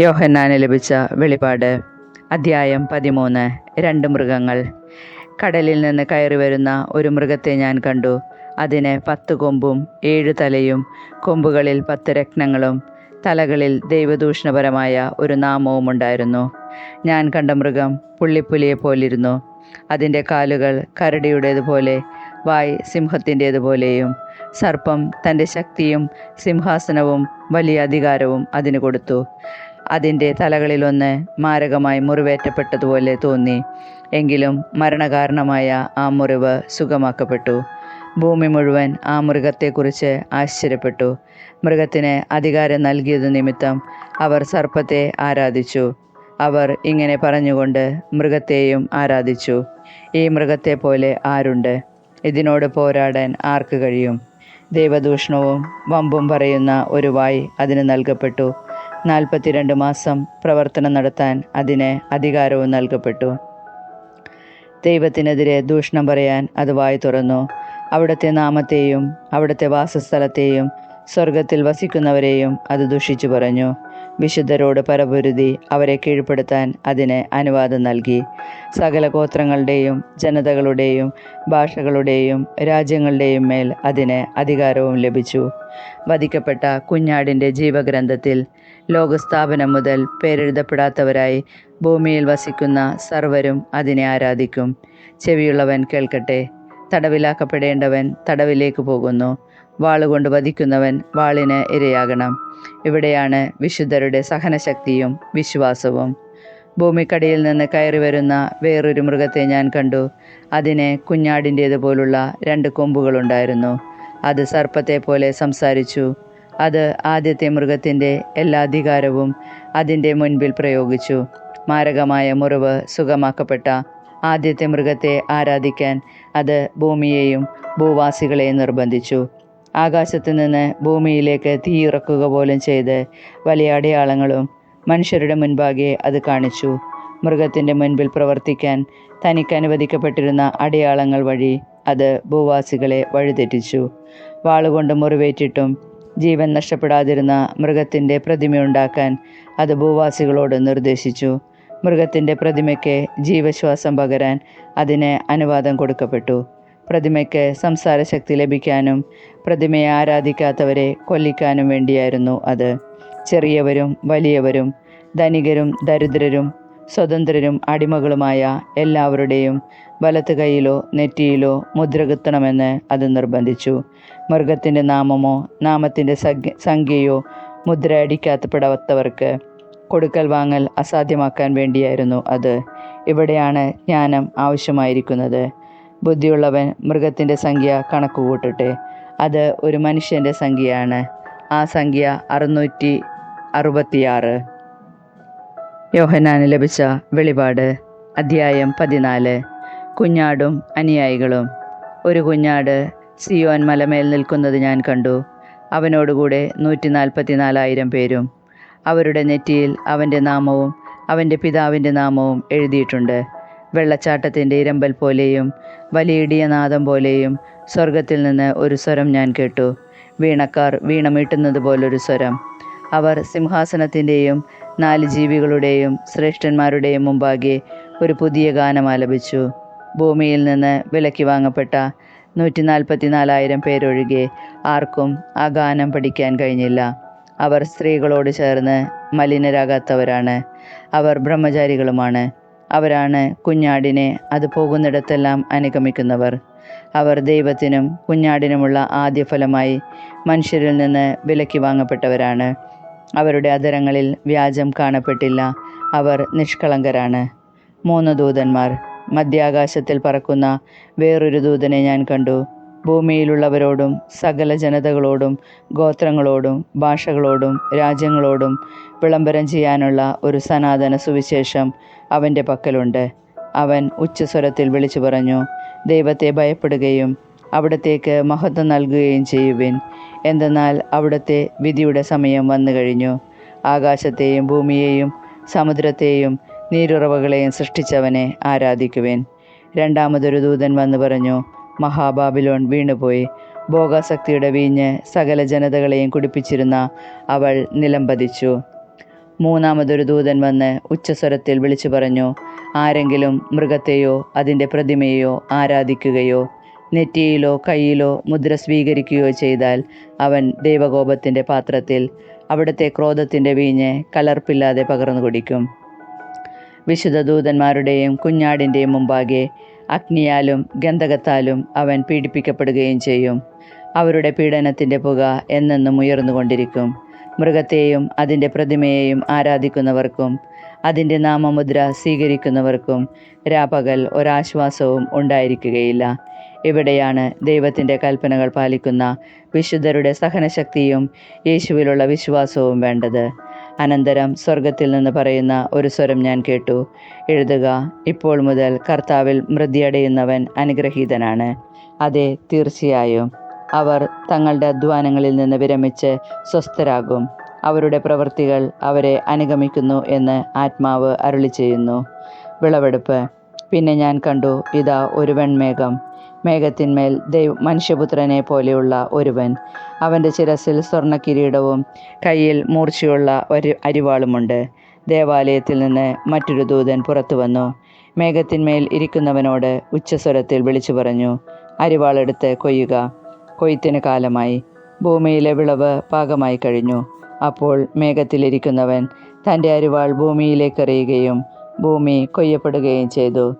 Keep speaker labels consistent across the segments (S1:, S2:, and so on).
S1: യോഹന്നാന് ലഭിച്ച വെളിപാട്. അധ്യായം പതിമൂന്ന്. രണ്ട് മൃഗങ്ങൾ. കടലിൽ നിന്ന് കയറി വരുന്ന ഒരു മൃഗത്തെ ഞാൻ കണ്ടു. അതിന് പത്ത് കൊമ്പും ഏഴ് തലയും കൊമ്പുകളിൽ പത്ത് രത്നങ്ങളും തലകളിൽ ദൈവദൂഷണപരമായ ഒരു നാമവും ഉണ്ടായിരുന്നു. ഞാൻ കണ്ട മൃഗം പുള്ളിപ്പുലിയെ പോലിരുന്നു. അതിന്റെ കാലുകൾ കരടിയുടേതുപോലെ വായ് സിംഹത്തിന്റേതുപോലെയും സർപ്പം തന്റെ ശക്തിയും സിംഹാസനവും വലിയ അധികാരവും അതിന് കൊടുത്തു. അതിന്റെ തലകളിലൊന്ന് മാരകമായി മുറിവേറ്റപ്പെട്ടതുപോലെ തോന്നി. എങ്കിലും മരണകാരണമായ ആ മുറിവ് സുഖമാക്കപ്പെട്ടു. ഭൂമി മുഴുവൻ ആ മൃഗത്തെക്കുറിച്ച് ആശ്ചര്യപ്പെട്ടു. മൃഗത്തിന് അധികാരം നൽകിയത് നിമിത്തം അവർ സർപ്പത്തെ ആരാധിച്ചു. അവർ ഇങ്ങനെ പറഞ്ഞുകൊണ്ട് മൃഗത്തെയും ആരാധിച്ചു. ഈ മൃഗത്തെ പോലെ ആരുണ്ട്? ഇതിനോട് പോരാടാൻ ആർക്ക് കഴിയും? ദൈവദൂഷണവും വമ്പും പറയുന്ന ഒരു വായ് അതിന് നൽകപ്പെട്ടു. നാൽപ്പത്തിരണ്ട് മാസം പ്രവർത്തനം നടത്താൻ അതിന് അധികാരവും നൽകപ്പെട്ടു. ദൈവത്തിനെതിരെ ദൂഷണം പറയാൻ അത് വായി തുറന്നു. അവിടുത്തെ നാമത്തെയും അവിടുത്തെ വാസസ്ഥലത്തെയും സ്വർഗത്തിൽ വസിക്കുന്നവരെയും അത് ദുഷിച്ചു പറഞ്ഞു. വിശുദ്ധരോട് പരപുരുതി അവരെ കീഴ്പ്പെടുത്താൻ അതിന് അനുവാദം നൽകി. സകല ഗോത്രങ്ങളുടെയും ജനതകളുടെയും ഭാഷകളുടെയും രാജ്യങ്ങളുടെയും മേൽ അതിന് അധികാരവും ലഭിച്ചു. വധിക്കപ്പെട്ട കുഞ്ഞാടിന്റെ ജീവഗ്രന്ഥത്തിൽ ലോകസ്ഥാപനം മുതൽ പേരെഴുതപ്പെടാത്തവരായി ഭൂമിയിൽ വസിക്കുന്ന സർവരും അതിനെ ആരാധിക്കും. ചെവിയുള്ളവൻ കേൾക്കട്ടെ. തടവിലാക്കപ്പെടേണ്ടവൻ തടവിലേക്ക് പോകുന്നു. വാളുകൊണ്ട് വധിക്കുന്നവൻ വാളിന് ഇരയാകണം. ഇവിടെയാണ് വിശുദ്ധരുടെ സഹനശക്തിയും വിശ്വാസവും. ഭൂമിക്കടിയിൽ നിന്ന് കയറി വരുന്ന വേറൊരു മൃഗത്തെ ഞാൻ കണ്ടു. അതിന് കുഞ്ഞാടിന്റേതുപോലുള്ള രണ്ട് കൊമ്പുകളുണ്ടായിരുന്നു. അത് സർപ്പത്തെ പോലെ സംസാരിച്ചു. അത് ആദ്യത്തെ മൃഗത്തിന്റെ എല്ലാ അധികാരവും അതിന്റെ മുൻപിൽ പ്രയോഗിച്ചു. മാരകമായ മുറിവ് സുഖമാക്കപ്പെട്ട ആദ്യത്തെ മൃഗത്തെ ആരാധിക്കാൻ അത് ഭൂമിയെയും ഭൂവാസികളെയും നിർബന്ധിച്ചു. ആകാശത്ത് നിന്ന് ഭൂമിയിലേക്ക് തീയിറക്കുക പോലും ചെയ്ത് വലിയ അടയാളങ്ങളും മനുഷ്യരുടെ മുൻപാകെ അത് കാണിച്ചു. മൃഗത്തിന്റെ മുൻപിൽ പ്രവർത്തിക്കാൻ തനിക്ക് അനുവദിക്കപ്പെട്ടിരുന്ന അടയാളങ്ങൾ വഴി അത് ഭൂവാസികളെ വഴിതെറ്റിച്ചു. വാളുകൊണ്ട് മുറിവേറ്റിട്ടും ജീവൻ നഷ്ടപ്പെടാതിരുന്ന മൃഗത്തിന്റെ പ്രതിമയുണ്ടാക്കാൻ അത് ഭൂവാസികളോട് നിർദ്ദേശിച്ചു. മൃഗത്തിന്റെ പ്രതിമയ്ക്ക് ജീവശ്വാസം പകരാൻ അതിന് അനുവാദം കൊടുക്കപ്പെട്ടു. പ്രതിമയ്ക്ക് സംസാരശക്തി ലഭിക്കാനും പ്രതിമയെ ആരാധിക്കാത്തവരെ കൊല്ലിക്കാനും വേണ്ടിയായിരുന്നു അത്. ചെറിയവരും വലിയവരും ധനികരും ദരിദ്രരും സ്വതന്ത്രരും അടിമകളുമായ എല്ലാവരുടെയും വലത്ത് കൈയിലോ നെറ്റിയിലോ മുദ്ര കുത്തണമെന്ന് അത് നിർബന്ധിച്ചു. മൃഗത്തിന്റെ നാമമോ നാമത്തിന്റെ സംഖ്യയോ മുദ്ര അടിക്കാത്തപ്പെടാത്തവർക്ക് കൊടുക്കൽ വാങ്ങൽ അസാധ്യമാക്കാൻ വേണ്ടിയായിരുന്നു അത്. ഇവിടെയാണ് ജ്ഞാനം ആവശ്യമായിരിക്കുന്നത്. ബുദ്ധിയുള്ളവൻ മൃഗത്തിന്റെ സംഖ്യ കണക്ക് കൂട്ടട്ടെ. അത് ഒരു മനുഷ്യന്റെ സംഖ്യയാണ്. ആ സംഖ്യ അറുന്നൂറ്റി അറുപത്തിയാറ്. യോഹനാന് ലഭിച്ച വെളിപാട് അധ്യായം പതിനാല്. കുഞ്ഞാടും അനുയായികളും. ഒരു കുഞ്ഞാട് സിയോൻ മലമേൽ നിൽക്കുന്നത് ഞാൻ കണ്ടു. അവനോടുകൂടെ നൂറ്റി നാൽപ്പത്തിനാലായിരം പേരും. അവരുടെ നെറ്റിയിൽ അവന്റെ നാമവും അവന്റെ പിതാവിന്റെ നാമവും എഴുതിയിട്ടുണ്ട്. വെള്ളച്ചാട്ടത്തിന്റെ ഇരമ്പൽ പോലെയും വലിയിടിയ നാദം പോലെയും സ്വർഗത്തിൽ നിന്ന് ഒരു സ്വരം ഞാൻ കേട്ടു. വീണക്കാർ വീണമീട്ടുന്നത് പോലൊരു സ്വരം. അവർ സിംഹാസനത്തിന്റെയും നാല് ജീവികളുടെയും ശ്രേഷ്ഠന്മാരുടെയും മുമ്പാകെ ഒരു പുതിയ ഗാനം ആലപിച്ചു. ഭൂമിയിൽ നിന്ന് വിലക്കി വാങ്ങപ്പെട്ട നൂറ്റി നാൽപ്പത്തിനാലായിരം പേരൊഴികെ ആർക്കും ആ ഗാനം പഠിക്കാൻ കഴിഞ്ഞില്ല. അവർ സ്ത്രീകളോട് ചേർന്ന് മലിനരാകാത്തവരാണ്. അവർ ബ്രഹ്മചാരികളുമാണ്. അവരാണ് കുഞ്ഞാടിനെ അത് പോകുന്നിടത്തെല്ലാം അനുഗമിക്കുന്നവർ. അവർ ദൈവത്തിനും കുഞ്ഞാടിനുമുള്ള ആദ്യ ഫലമായി മനുഷ്യരിൽ നിന്ന് വിലക്കി വാങ്ങപ്പെട്ടവരാണ്. അവരുടെ അധരങ്ങളിൽ വ്യാജം കാണപ്പെട്ടില്ല. അവർ നിഷ്കളങ്കരാണ്. മൂന്ന് ദൂതന്മാർ. മധ്യാകാശത്തിൽ പറക്കുന്ന വേറൊരു ദൂതനെ ഞാൻ കണ്ടു. ഭൂമിയിലുള്ളവരോടും സകല ജനതകളോടും ഗോത്രങ്ങളോടും ഭാഷകളോടും രാജ്യങ്ങളോടും വിളംബരം ചെയ്യാനുള്ള ഒരു സനാതന സുവിശേഷം അവന്റെ പക്കലുണ്ട്. അവൻ ഉച്ചസ്വരത്തിൽ വിളിച്ചു പറഞ്ഞു ദൈവത്തെ ഭയപ്പെടുകയും അവിടത്തേക്ക് മഹത്വം നൽകുകയും ചെയ്യുവിൻ. എന്തെന്നാൽ അവിടുത്തെ വിധിയുടെ സമയം വന്നു കഴിഞ്ഞു. ആകാശത്തെയും ഭൂമിയെയും സമുദ്രത്തെയും നീരുറവകളെയും സൃഷ്ടിച്ചവനെ ആരാധിക്കുവിൻ. രണ്ടാമതൊരു ദൂതൻ വന്നു പറഞ്ഞു മഹാബാബിലോൺ വീണുപോയി. ഭോഗാസക്തിയുടെ വീഞ്ഞ് സകല ജനതകളെയും കുടിപ്പിച്ചിരുന്ന അവൾ നിലംപതിച്ചു. മൂന്നാമതൊരു ദൂതൻ വന്ന് ഉച്ചസ്വരത്തിൽ വിളിച്ചു പറഞ്ഞു ആരെങ്കിലും മൃഗത്തെയോ അതിന്റെ പ്രതിമയെയോ ആരാധിക്കുകയോ നെറ്റിയിലോ കയ്യിലോ മുദ്ര സ്വീകരിക്കുകയോ ചെയ്താൽ അവൻ ദൈവകോപത്തിന്റെ പാത്രത്തിൽ അവിടുത്തെ ക്രോധത്തിന്റെ വീഞ്ഞ് കലർപ്പില്ലാതെ പകർന്നു കുടിക്കും വിശുദ്ധ ദൂതന്മാരുടെയും കുഞ്ഞാടിന്റെയും മുമ്പാകെ അഗ്നിയാലും ഗന്ധകത്താലും അവൻ പീഡിപ്പിക്കപ്പെടുകയും ചെയ്യും. അവരുടെ പീഡനത്തിന്റെ പുക എന്നെന്നും ഉയർന്നുകൊണ്ടിരിക്കും. മൃഗത്തെയും അതിന്റെ പ്രതിമയെയും ആരാധിക്കുന്നവർക്കും അതിന്റെ നാമമുദ്ര സ്വീകരിക്കുന്നവർക്കും രാപകൽ ഒരാശ്വാസവും ഉണ്ടായിരിക്കുകയില്ല. ഇവിടെയാണ് ദൈവത്തിന്റെ കൽപ്പനകൾ പാലിക്കുന്ന വിശുദ്ധരുടെ സഹനശക്തിയും യേശുവിലുള്ള വിശ്വാസവും വേണ്ടത്. അനന്തരം സ്വർഗത്തിൽ നിന്ന് പറയുന്ന ഒരു സ്വരം ഞാൻ കേട്ടു. എഴുതുക ഇപ്പോൾ മുതൽ കർത്താവിൽ മൃതിയടയുന്നവൻ അനുഗ്രഹീതനാണ്. അതെ തീർച്ചയായും. അവർ തങ്ങളുടെ അധ്വാനങ്ങളിൽ നിന്ന് വിരമിച്ച് സ്വസ്ഥരാകും. അവരുടെ പ്രവൃത്തികൾ അവരെ അനുഗമിക്കുന്നു എന്ന് ആത്മാവ് അരുളി ചെയ്യുന്നു വിളവെടുപ്പ്. പിന്നെ ഞാൻ കണ്ടു ഇതാ ഒരു വെൺമേഘം. മേഘത്തിന്മേൽ ദൈവ മനുഷ്യപുത്രനെ പോലെയുള്ള ഒരുവൻ. അവന്റെ ചിരസിൽ സ്വർണ കിരീടവും കയ്യിൽ മൂർച്ചയുള്ള ഒരു അരിവാളുമുണ്ട്. ദേവാലയത്തിൽ നിന്ന് മറ്റൊരു ദൂതൻ പുറത്തു വന്നു. മേഘത്തിന്മേൽ ഇരിക്കുന്നവനോട് ഉച്ചസ്വരത്തിൽ വിളിച്ചു പറഞ്ഞു അരിവാളെടുത്ത് കൊയ്യുക. കൊയ്ത്തിന് കാലമായി. ഭൂമിയിലെ വിളവ് പാകമായി കഴിഞ്ഞു. അപ്പോൾ മേഘത്തിലിരിക്കുന്നവൻ തന്റെ അരിവാൾ ഭൂമിയിലേക്കെറിയുകയും ഭൂമി കൊയ്യപ്പെടുകയും ചെയ്തു.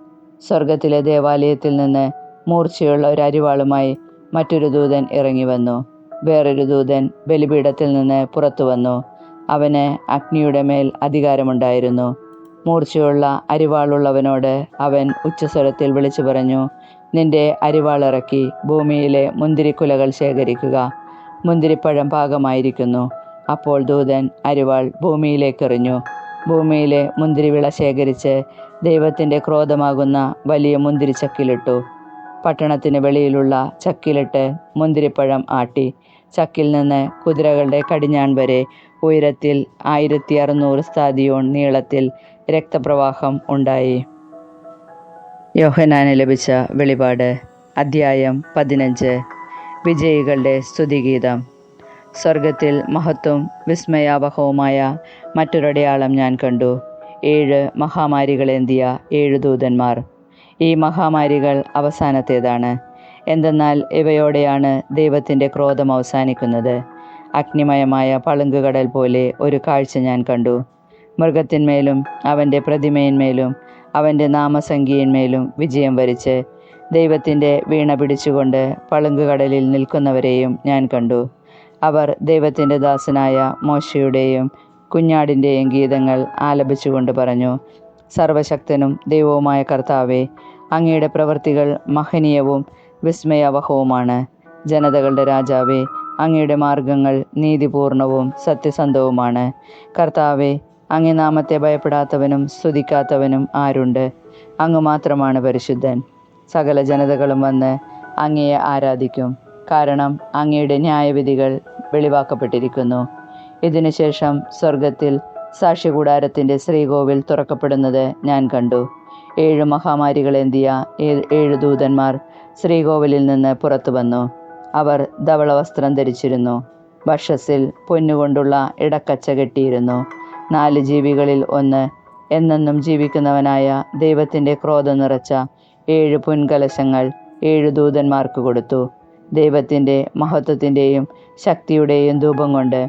S1: സ്വർഗത്തിലെ ദേവാലയത്തിൽ നിന്ന് മൂർച്ചയുള്ള ഒരു അരിവാളുമായി മറ്റൊരു ദൂതൻ ഇറങ്ങി വന്നു. വേറൊരു ദൂതൻ ബലിപീഠത്തിൽ നിന്ന് പുറത്തു വന്നു. അവന് അഗ്നിയുടെ മേൽ അധികാരമുണ്ടായിരുന്നു. മൂർച്ചയുള്ള അരിവാളുള്ളവനോട് അവൻ ഉച്ചസ്വരത്തിൽ വിളിച്ചു പറഞ്ഞു നിന്റെ അരിവാളിറക്കി ഭൂമിയിലെ മുന്തിരിക്കുലകൾ ശേഖരിക്കുക. മുന്തിരിപ്പഴം പാകമായിരിക്കുന്നു. അപ്പോൾ ദൂതൻ അരിവാൾ ഭൂമിയിലേക്കെറിഞ്ഞു ഭൂമിയിലെ മുന്തിരിവിള ശേഖരിച്ച് ദൈവത്തിന്റെ ക്രോധമാകുന്ന വലിയ മുന്തിരിച്ചക്കിലിട്ടു. പട്ടണത്തിന് വെളിയിലുള്ള ചക്കിലിട്ട് മുന്തിരിപ്പഴം ആട്ടി ചക്കിൽ നിന്ന് കുതിരകളുടെ കടിഞ്ഞാൺ വരെ ഉയരത്തിൽ ആയിരത്തി അറുന്നൂറ് സ്ഥാതിയോൺ നീളത്തിൽ രക്തപ്രവാഹം ഉണ്ടായി. യോഹനാന് ലഭിച്ച വെളിപാട് അധ്യായം പതിനഞ്ച്. വിജയികളുടെ സ്തുതിഗീതം. സ്വർഗത്തിൽ മഹത്വം വിസ്മയാവഹവുമായ മറ്റൊരടയാളം ഞാൻ കണ്ടു. ഏഴ് മഹാമാരികളേന്തിയ ഏഴ് ദൂതന്മാർ. ഈ മഹാമാരികൾ അവസാനത്തേതാണ്. എന്തെന്നാൽ ഇവയോടെയാണ് ദൈവത്തിന്റെ ക്രോധം അവസാനിക്കുന്നത്. അഗ്നിമയമായ പളുങ്കുകടൽ പോലെ ഒരു കാഴ്ച ഞാൻ കണ്ടു. മൃഗത്തിന്മേലും അവന്റെ പ്രതിമയിന്മേലും അവന്റെ നാമസംഖ്യയിന്മേലും വിജയം വരിച്ച് ദൈവത്തിന്റെ വീണ പിടിച്ചുകൊണ്ട് പളുങ്കുകടലിൽ നിൽക്കുന്നവരെയും ഞാൻ കണ്ടു. അവർ ദൈവത്തിന്റെ ദാസനായ മോശയുടെയും കുഞ്ഞാടിന്റെയും ഗീതങ്ങൾ ആലപിച്ചുകൊണ്ട് പറഞ്ഞു സർവശക്തനും ദൈവവുമായ കർത്താവെ അങ്ങയുടെ പ്രവൃത്തികൾ മഹനീയവും വിസ്മയാവഹവുമാണ്. ജനതകളുടെ രാജാവേ അങ്ങയുടെ മാർഗങ്ങൾ നീതിപൂർണവും സത്യസന്ധവുമാണ്. കർത്താവെ അങ്ങേ നാമത്തെ ഭയപ്പെടാത്തവനും സ്തുതിക്കാത്തവനും ആരുണ്ട്? അങ്ങ് മാത്രമാണ് പരിശുദ്ധൻ. സകല ജനതകളും വന്ന് അങ്ങയെ ആരാധിക്കും. കാരണം അങ്ങയുടെ ന്യായവിധികൾ വെളിവാക്കപ്പെട്ടിരിക്കുന്നു. ഇതിനുശേഷം സ്വർഗത്തിൽ സാക്ഷ്യകൂടാരത്തിന്റെ ശ്രീകോവിൽ തുറക്കപ്പെടുന്നത് ഞാൻ കണ്ടു. ഏഴ് മഹാമാരികളേന്തിയ ഏഴ് ദൂതന്മാർ ശ്രീകോവിലിൽ നിന്ന് പുറത്തു വന്നു. അവർ ധവള വസ്ത്രം ധരിച്ചിരുന്നു. വക്ഷസിൽ പൊന്നുകൊണ്ടുള്ള ഇടക്കച്ച കെട്ടിയിരുന്നു. നാല് ജീവികളിൽ ഒന്ന് എന്നെന്നും ജീവിക്കുന്നവനായ ദൈവത്തിന്റെ ക്രോധം നിറച്ച ഏഴ് പൊൻകലശങ്ങൾ ഏഴ് ദൂതന്മാർക്ക് കൊടുത്തു. ദൈവത്തിന്റെ മഹത്വത്തിന്റെയും ശക്തിയുടെയും ധൂപം കൊണ്ട്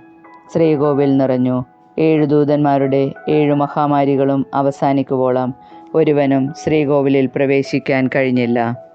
S1: ശ്രീകോവിൽ നിറഞ്ഞു. ഏഴു ദൂതന്മാരുടെ ഏഴു മഹാമാരികളും അവസാനിക്കുവോളം ഒരുവനും ശ്രീകോവിലിൽ പ്രവേശിക്കാൻ കഴിഞ്ഞില്ല.